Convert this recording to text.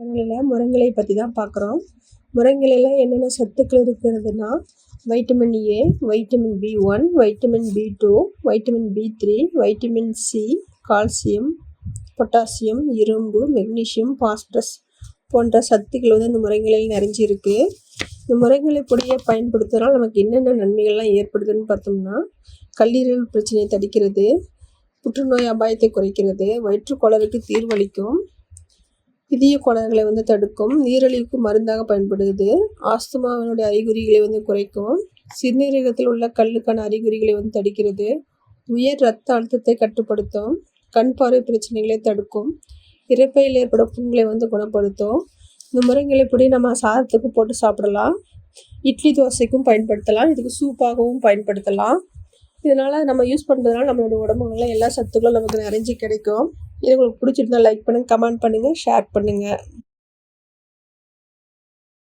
சேனலில் முருங்கலை பற்றி தான் பார்க்குறோம் முருங்கையில என்னென்ன சத்துக்கள் இருக்கிறதுனா vitamin A vitamin B one vitamin B two vitamin B three vitamin C calcium potassium இரும்பு மெக்னீஷியம் பாஸ்பரஸ் போன்ற சத்துக்கள் வந்து இந்த முருங்கையில் நிறைஞ்சிருக்கு. இந்த முருங்கலை பொடியை பயன்படுத்துகிறனால நமக்கு என்னென்ன நன்மைகள்லாம் ஏற்படுதுன்னு பார்த்தோம்னா கல்லீரல் பிரச்சனையை தடுக்கிறது புற்றுநோய் அபாயத்தை குறைக்கிறது வயிற்றுக்கோளருக்கு தீர்வளிக்கும் இதய கோளாறுகளை வந்து தடுக்கும். நீரிழிவுக்கு மருந்தாக பயன்படுது ஆஸ்துமாவினுடைய அறிகுறிகளை வந்து குறைக்கும். சிறுநீரகத்தில் உள்ள கல்லுக்கான அறிகுறிகளை வந்து தடுக்கிறது. உயர் ரத்த அழுத்தத்தை கட்டுப்படுத்தும். கண் பார்வை பிரச்சனைகளை தடுக்கும். இறப்பையில் ஏற்படும் புண்களை வந்து குணப்படுத்தும். இந்த முருங்கைகளை இப்படி நம்ம சாதத்துக்கு போட்டு சாப்பிடலாம்? இட்லி தோசைக்கும் பயன்படுத்தலாம். இதுக்கு சூப்பாகவும் பயன்படுத்தலாம். இதனால் நம்ம யூஸ் பண்ணுறதுனால நம்மளோட உடம்புல எல்லா சத்துக்களும் நமக்கு நிறைஞ்சு கிடைக்கும். இது உங்களுக்கு பிடிச்சிருந்தா லைக் பண்ணுங்கள் கமெண்ட் பண்ணுங்கள் ஷேர் பண்ணுங்கள்